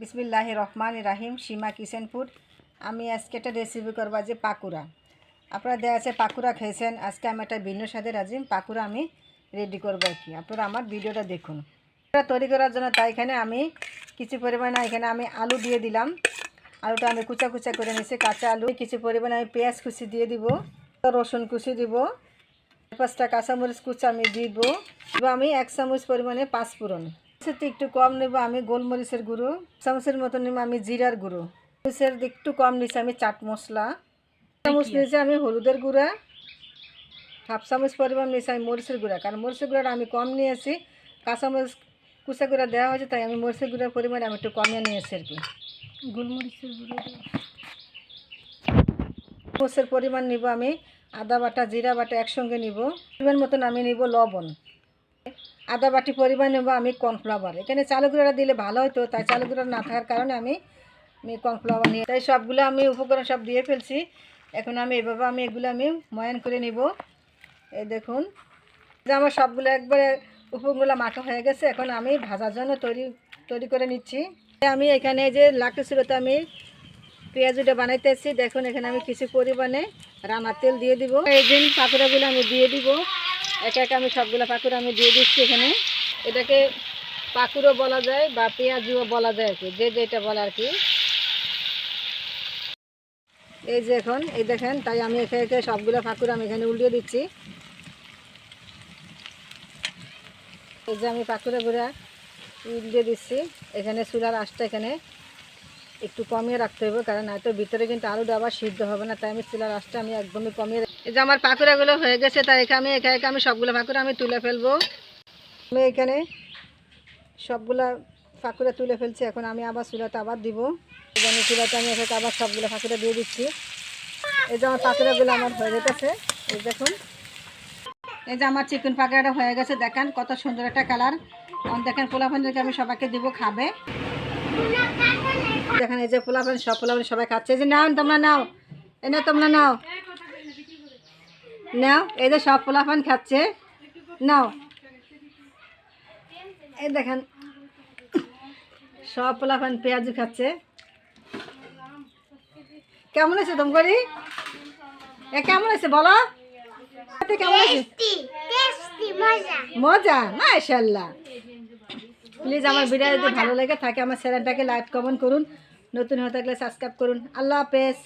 বিসমিল্লাহ রহমান রাহিম, সীমা কিচেন ফুড আমি আজকে একটা রেসিপি করব যে পাকুড়া। আপনারা দেখা আছে পাকুড়া খেয়েছেন, আজকে আমি একটা ভিন্ন স্বাদের আজিম, পাকুড়া আমি রেডি করব আর কি। আপনারা আমার ভিডিওটা দেখুন। এটা তৈরি করার জন্য তাই এখানে আমি কিছু পরিমাণে, এখানে আমি আলু দিয়ে দিলাম। আলুটা আমি কুচা কুচা করে নিয়েছি, কাঁচা আলু। কিছু পরিমাণে আমি পেঁয়াজ কুচি দিয়ে দিব, রসুন কুচি দিব। পাঁচটা কাঁচামরিচ কুচা আমি দিব। দিব আমি এক চামচ পরিমাণে পাঁচ পাঁচফোড়ন। সাথে একটু কম নেব আমি গোলমরিচের গুঁড়ো চামচের মতো নেব আমি জিরার গুঁড়ো। মরিচের একটু কম নিচ্ছি আমি চাট মশলা। চামচ নিয়েছি আমি হলুদের গুঁড়া। হাফ চামচ পরিমাণ নিয়েছি আমি মরিচের গুঁড়া। কারণ মরিচের গুঁড়াটা আমি কম নিয়েছি কাঁচামরিচ কুচা গুঁড়া দেওয়া হয়েছে তাই আমি মরিচের গুঁড়ার পরিমাণ আমি একটু কমিয়ে নিয়েছি আর কি। গোলমরিচের গুঁড়ো মরিচের পরিমাণ নিব আমি আদা বাটা জিরা বাটা একসঙ্গে নিব। পরিমাণ মতন আমি নিব লবণ। আদা বাটি পরিমাণ নেব আমি কর্নফ্লাওয়ার। এখানে চালু গুঁড়া দিলে ভালো হতো, তাই চালু গুঁড়া না থাকার কারণে আমি আমি কর্নফ্লাওয়ার নিয়ে তাই সবগুলো আমি উপকরণ সব দিয়ে ফেলছি। এখন আমি এভাবে আমি এগুলো আমি ময়ান করে নিব। এই দেখুন, যে আমার সবগুলো একবারে উপকরণগুলো মাখা হয়ে গেছে, এখন আমি ভাজার জন্য তৈরি তৈরি করে নিচ্ছি। আমি এখানে যে লাকড়ি ছিলোতে আমি পেঁয়াজুটা বানাইতেছি, দেখুন এখানে আমি কিছু পরিমাণে রান্নার তেল দিয়ে দিব। এই দিন পাকুড়াগুলো আমি দিয়ে দিব। একা একা আমি সবগুলো পাকুড়া আমি দিয়ে দিচ্ছি এখানে। এটাকে পাকুড়ো বলা যায় বা পেঁয়াজুও বলা যায় আর কি, যে যেটা বলে আর কি। এই যে এখন, এই দেখেন, তাই আমি একে একে সবগুলো পাকুড়া আমি এখানে উল্টিয়ে দিচ্ছি। এই যে আমি পাকুড়ে গুঁড়া উল্টিয়ে দিচ্ছি, এখানে চুলার আঁচটা এখানে একটু কমিয়ে রাখতে হবে, কারণ হয়তো ভিতরে কিন্তু আলুটা আবার সিদ্ধ হবে না, তাই আমি চুলার আঁচটা আমি একদমই কমিয়ে এই যে আমার পাকুড়াগুলো হয়ে গেছে তাই এখানে আমি, একা একা আমি সবগুলো পাকুড়া আমি তুলে ফেলব। আমি এখানে সবগুলা পাকুড়া তুলে ফেলছি, এখন আমি আবার চুলাতে আবার দিব। আমি চুলাতে আমি এখানে আবার সবগুলো পাকুড়া দিয়ে দিচ্ছি। এই যে আমার পাকুড়াগুলো আমার হয়ে যেতেছে এই দেখুন। এই যে আমার চিকেন পাকোড়াটা হয়ে গেছে, দেখেন কত সুন্দর একটা কালার। এখন দেখেন পোলাপানদেরকে আমি সবাইকে দিব, খাবে। দেখেন এই যে পোলাপান, সব পোলাপান সবাই খাচ্ছে। এই যে নাও, তোমরা নাও, এই না তোমরা নাও। নাও এই যে সব পোলাপান খাচ্ছে। নাও। এই দেখেন সব পোলাপান পেঁয়াজ খাচ্ছে। কেমন আছে তোম করি এ কেমন আছে বলো? কেমন আছে? মজা। মাশাল্লাহ প্লিজ আমার ভিডিও যদি ভালো লাগে থাকে আমার চ্যানেলটাকে লাইক কমেন্ট করুন। নতুন হয়ে থাকলে সাবস্ক্রাইব করুন। আল্লাহ হাফেজ।